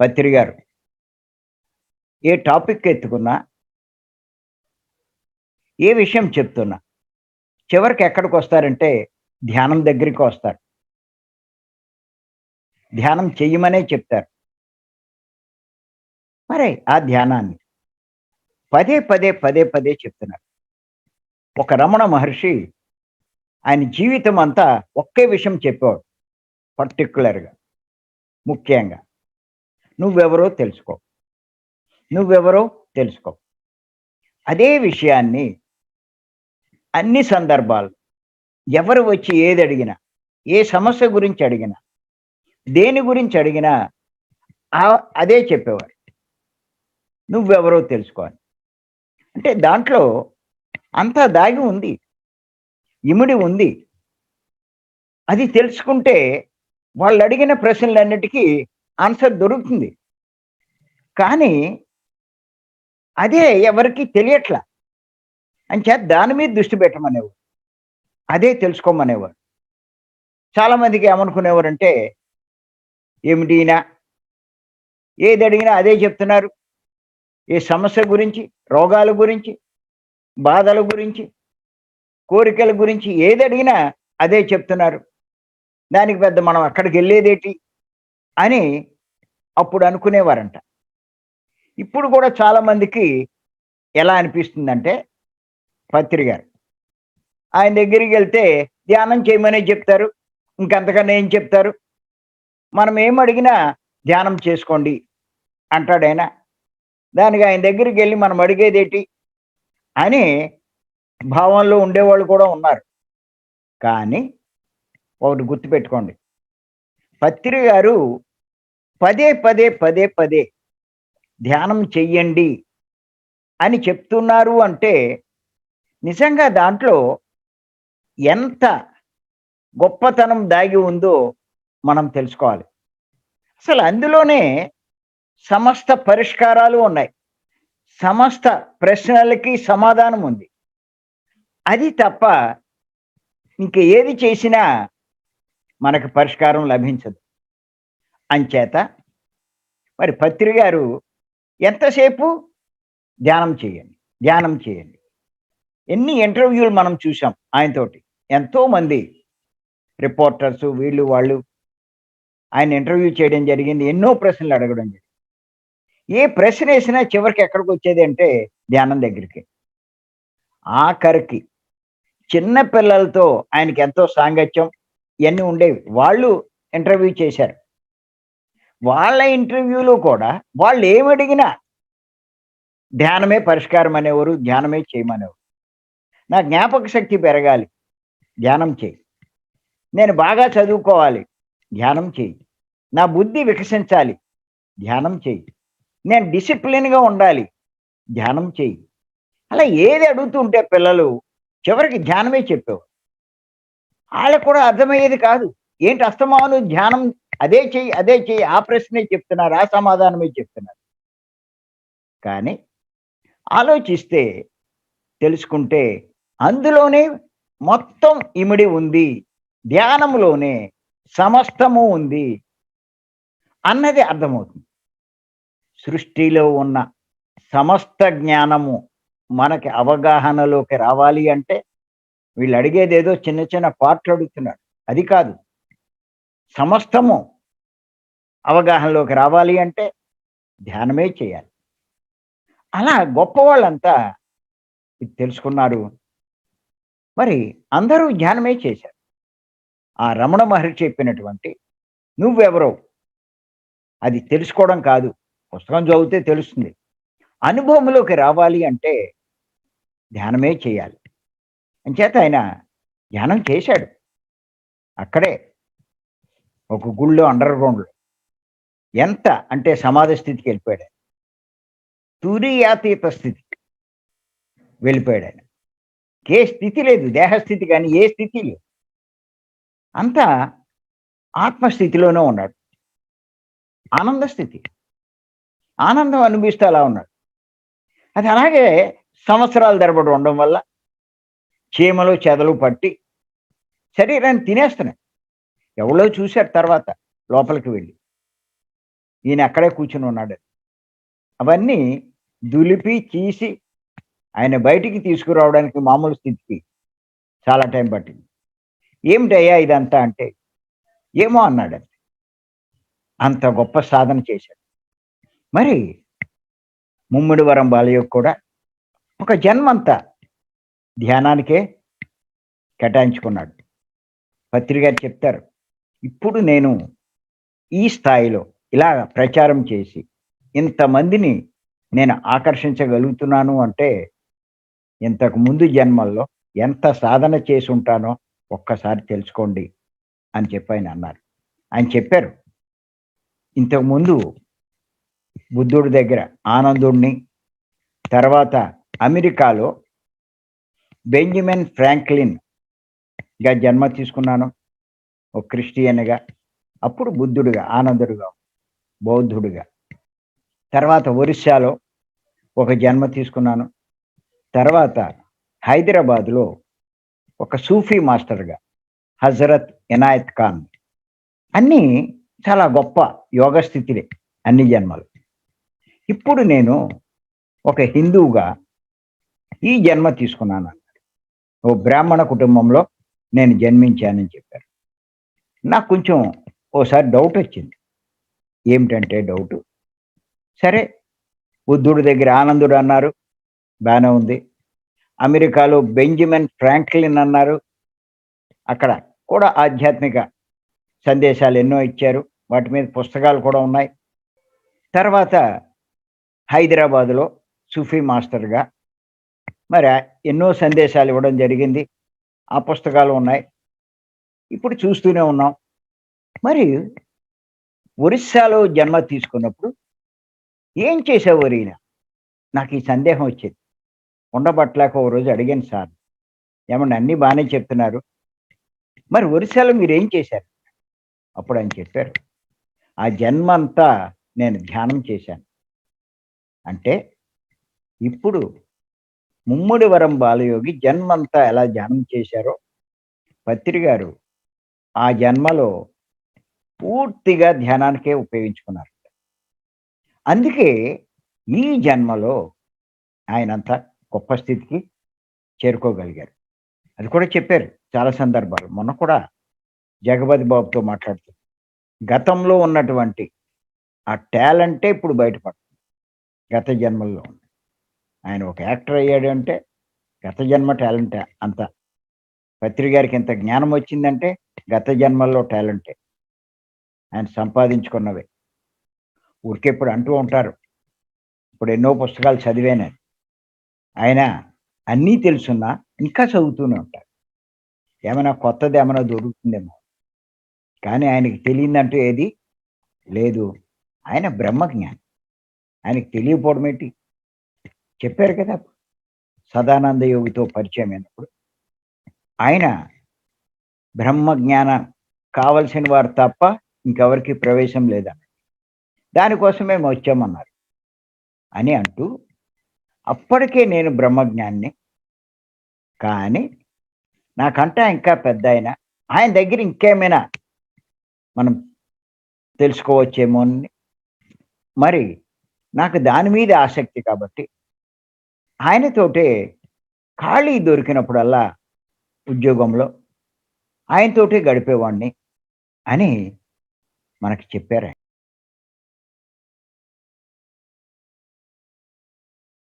పత్రి గారు ఏ టాపిక్ ఎత్తుకున్నా ఏ విషయం చెప్తున్నా చివరికి ఎక్కడికి వస్తారంటే ధ్యానం దగ్గరికి వస్తారు. ధ్యానం చెయ్యమనే చెప్తారు. మరి ఆ ధ్యానాన్ని పదే పదే పదే పదే చెప్తున్నారు. ఒక రమణ మహర్షి ఆయన జీవితం అంతా ఒకే విషయం చెప్పేవాడు పర్టికులర్గా ముఖ్యంగా. నువ్వెవరో తెలుసుకో. నువ్వెవరో తెలుసుకో. అదే విషయాన్ని అన్ని సందర్భాలు ఎవరు వచ్చి ఏది అడిగినా ఏ సమస్య గురించి అడిగినా దేని గురించి అడిగినా అదే చెప్పేవారు. నువ్వెవరో తెలుసుకోవాలి అంటే దాంట్లో అంతా దాగి ఉంది. ఇముడి ఉంది. అది తెలుసుకుంటే వాళ్ళు అడిగిన ప్రశ్నలన్నిటికీ ఆన్సర్ దొరుకుతుంది. కానీ అదే ఎవరికి తెలియట్లా. అంచేత దాని మీద దృష్టి పెట్టమనేవారు అదే తెలుసుకోమనేవారు చాలామందికి ఏమనుకునేవారు ఏమనుకునేవారంటే ఏమిటి ఏది అడిగినా అదే చెప్తున్నారు. ఏ సమస్య గురించి రోగాల గురించి బాధల గురించి కోరికల గురించి ఏది అడిగినా అదే చెప్తున్నారు. దానికి పెద్ద మనం అక్కడికి వెళ్ళేదేటి? అని అప్పుడు అనుకునేవారంట. ఇప్పుడు కూడా చాలామందికి ఎలా అనిపిస్తుందంటే పత్రి గారు ఆయన దగ్గరికి వెళ్తే ధ్యానం చేయమనే చెప్తారు ఇంకంతకన్నా ఏం చెప్తారు? మనం ఏం అడిగినా ధ్యానం చేసుకోండి అంటాడైనా దానికి ఆయన దగ్గరికి వెళ్ళి మనం అడిగేదేటి అని భావంలో ఉండేవాళ్ళు కూడా ఉన్నారు. కానీ ఒకటి గుర్తుపెట్టుకోండి. పత్రి గారు పదే పదే పదే పదే ధ్యానం చెయ్యండి అని చెప్తున్నారు అంటే నిజంగా దాంట్లో ఎంత గొప్పతనం దాగి ఉందో మనం తెలుసుకోవాలి. అసలు అందులోనే సమస్త పరిష్కారాలు ఉన్నాయి. సమస్త ప్రశ్నలకి సమాధానం ఉంది. అది తప్ప ఇంక ఏది చేసినా మనకు పరిష్కారం లభించదు. అంచేత మరి పత్రి గారు ఎంతసేపు? ధ్యానం చేయండి ధ్యానం చేయండి. ఎన్ని ఇంటర్వ్యూలు మనం చూసాం ఆయనతోటి? ఎంతో మంది రిపోర్టర్స్ వీళ్ళు వాళ్ళు ఆయన ఇంటర్వ్యూ చేయడం జరిగింది ఎన్నో ప్రశ్నలు అడగడం జరిగింది. ఏ ప్రశ్న వేసినా చివరికి ఎక్కడికి వచ్చేది అంటే ధ్యానం దగ్గరికి. ఆఖరికి చిన్న పిల్లలతో ఆయనకి ఎంతో సాంగత్యం ఇవన్నీ ఉండేవి. వాళ్ళు ఇంటర్వ్యూ చేశారు. వాళ్ళ ఇంటర్వ్యూలో కూడా వాళ్ళు ఏమడిగినా అడిగినా ధ్యానమే పరిష్కారం అనేవారు ధ్యానమే చేయమనేవారు. నా జ్ఞాపక శక్తి పెరగాలి. ధ్యానం చేయి. నేను బాగా చదువుకోవాలి. ధ్యానం చేయి. నా బుద్ధి వికసించాలి. ధ్యానం చేయి. నేను డిసిప్లిన్గా ఉండాలి. ధ్యానం చేయి. అలా ఏది అడుగుతుంటే పిల్లలు చివరికి ధ్యానమే చెప్పేవారు. వాళ్ళకు కూడా అర్థమయ్యేది కాదు. ఏంటి అస్తమాను ధ్యానం అదే చెయ్యి అదే చెయ్యి. ఆ ప్రశ్నే చెప్తున్నారు ఆ సమాధానమే చెప్తున్నారు. కానీ ఆలోచిస్తే తెలుసుకుంటే అందులోనే మొత్తం ఇమిడి ఉంది. ధ్యానంలోనే సమస్తము ఉంది అన్నది అర్థమవుతుంది. సృష్టిలో ఉన్న సమస్త జ్ఞానము మనకి అవగాహనలోకి రావాలి అంటే వీళ్ళు అడిగేదేదో చిన్న చిన్న పాటలు అడుగుతున్నాడు అది కాదు. సమస్తము అవగాహనలోకి రావాలి అంటే ధ్యానమే చేయాలి. అలా గొప్ప వాళ్ళంతా ఇది తెలుసుకున్నారు. మరి అందరూ ధ్యానమే చేశారు. ఆ రమణ మహర్షి చెప్పినటువంటి నువ్వెవరో అది తెలుసుకోవడం కాదు పుస్తకం చదివితే తెలుస్తుంది. అనుభవంలోకి రావాలి అంటే ధ్యానమే చేయాలి. అంచేత ఆయన ధ్యానం చేశాడు. అక్కడే ఒక గుళ్ళో అండర్ గ్రౌండ్లో ఎంత అంటే సమాధి స్థితికి వెళ్ళిపోయాడు ఆయన. తురియాతీత స్థితి వెళ్ళిపోయాడు ఆయన. ఏ స్థితి లేదు దేహస్థితి కానీ ఏ స్థితి లేదు. అంతా ఆత్మస్థితిలోనే ఉన్నాడు. ఆనంద స్థితి. ఆనందం అనుభవిస్తూ అలా ఉన్నాడు. అది అలాగే సంవత్సరాల తరబడి ఉండడం వల్ల చీమలు చెదలు పట్టి శరీరాన్ని తినేస్తున్నాయి. ఎవరో చూశారు తర్వాత లోపలికి వెళ్ళి. ఈయన అక్కడే కూర్చుని ఉన్నాడు. అవన్నీ దులిపి చీసి ఆయన బయటికి తీసుకురావడానికి మామూలు స్థితికి చాలా టైం పట్టింది. ఏమిటయ్యా ఇదంతా? అంటే ఏమో అన్నాడు అంతే. అంత గొప్ప సాధన చేశాడు. మరి ముమ్మిడివరం బాలయ్య కూడా ఒక జన్మంతా ధ్యానానికే కేటాయించుకున్నాడు. పత్రిక చెప్తారు ఇప్పుడు నేను ఈ స్థాయిలో ఇలా ప్రచారం చేసి ఇంతమందిని నేను ఆకర్షించగలుగుతున్నాను అంటే ఇంతకు ముందు జన్మల్లో ఎంత సాధన చేసి ఉంటానో ఒక్కసారి తెలుసుకోండి అని చెప్పి ఆయన అన్నారు. ఆయన చెప్పారు ఇంతకుముందు బుద్ధుడి దగ్గర ఆనందుడిని తర్వాత అమెరికాలో బెంజమిన్ ఫ్రాంక్లిన్గా జన్మ తీసుకున్నాను ఒక క్రిస్టియన్గా అప్పుడు బుద్ధుడుగా ఆనందుడుగా బౌద్ధుడుగా. తర్వాత ఒరిస్సాలో ఒక జన్మ తీసుకున్నాను. తర్వాత హైదరాబాద్లో ఒక సూఫీ మాస్టర్గా హజరత్ ఇనాయత్ ఖాన్. అన్నీ చాలా గొప్ప యోగ స్థితిలే అన్ని జన్మలు. ఇప్పుడు నేను ఒక హిందువుగా ఈ జన్మ తీసుకున్నాను అన్నారు ఓ బ్రాహ్మణ కుటుంబంలో నేను జన్మించానని చెప్పారు. నాకు కొంచెం ఓసారి డౌట్ వచ్చింది. ఏమిటంటే డౌట్ సరే బుద్ధుడి దగ్గర ఆనందుడు అన్నారు బాగానే ఉంది. అమెరికాలో బెంజమిన్ ఫ్రాంక్లిన్ అన్నారు. అక్కడ కూడా ఆధ్యాత్మిక సందేశాలు ఎన్నో ఇచ్చారు. వాటి మీద పుస్తకాలు కూడా ఉన్నాయి. తర్వాత హైదరాబాదులో సూఫీ మాస్టర్గా మరి ఎన్నో సందేశాలు ఇవ్వడం జరిగింది. ఆ పుస్తకాలు ఉన్నాయి. ఇప్పుడు చూస్తూనే ఉన్నాం. మరి ఒరిస్సాలో జన్మ తీసుకున్నప్పుడు ఏం చేసావు ఈయన నాకు ఈ సందేహం వచ్చింది. ఉండబట్టలేక ఓ రోజు అడిగాను సార్. ఏమన్నా అన్నీ బాగానే చెప్తున్నారు. మరి ఒరిస్సాలో మీరు ఏం చేశారు? అప్పుడు ఆయన చెప్పారు. ఆ జన్మ అంతా నేను ధ్యానం చేశాను. అంటే ఇప్పుడు ముమ్ముడి వరం బాలయోగి జన్మంతా ఎలా ధ్యానం చేశారో పత్రి గారు ఆ జన్మలో పూర్తిగా ధ్యానానికే ఉపయోగించుకున్నారు. అందుకే ఈ జన్మలో ఆయనంత గొప్ప స్థితికి చేరుకోగలిగారు. అది కూడా చెప్పారు చాలా సందర్భాలు. మొన్న కూడా జగపతి బాబుతో మాట్లాడుతూ గతంలో ఉన్నటువంటి ఆ టాలెంటే ఇప్పుడు బయటపడుతుంది గత జన్మల్లో ఉంది. ఆయన ఒక యాక్టర్ అయ్యాడు అంటే గత జన్మ టాలెంట్ అంత పత్రి గారికి ఇంత జ్ఞానం వచ్చిందంటే గత జన్మల్లో టాలెంటే. ఆయన సంపాదించుకున్నవే. ఊరికే ఇప్పుడు అంటూ ఉంటారు. ఇప్పుడు ఎన్నో పుస్తకాలు చదివాను ఆయన అన్నీ తెలుసున్నా ఇంకా చదువుతూనే ఉంటారు ఏమైనా కొత్తది ఏమైనా దొరుకుతుందేమో. కానీ ఆయనకి తెలియదంటూ ఏది లేదు. ఆయన బ్రహ్మజ్ఞాని ఆయనకి తెలియపోవడం ఏంటి? చెప్పారు కదా. సదానంద యోగితో పరిచయం అయినప్పుడు. ఆయన బ్రహ్మజ్ఞానం కావలసిన వారు తప్ప ఇంకెవరికి ప్రవేశం లేదన్న దానికోసం మేము వచ్చామన్నారు. అని అంటూ అప్పటికే నేను బ్రహ్మజ్ఞాన్ని. కానీ నాకంట ఇంకా పెద్ద ఆయన. ఆయన దగ్గర ఇంకేమైనా మనం తెలుసుకోవచ్చేమో అని. మరి నాకు దాని మీద ఆసక్తి కాబట్టి ఆయనతోటే ఖాళీ దొరికినప్పుడల్లా ఉద్యోగంలో ఆయనతోటే గడిపేవాడిని అని మనకి చెప్పారు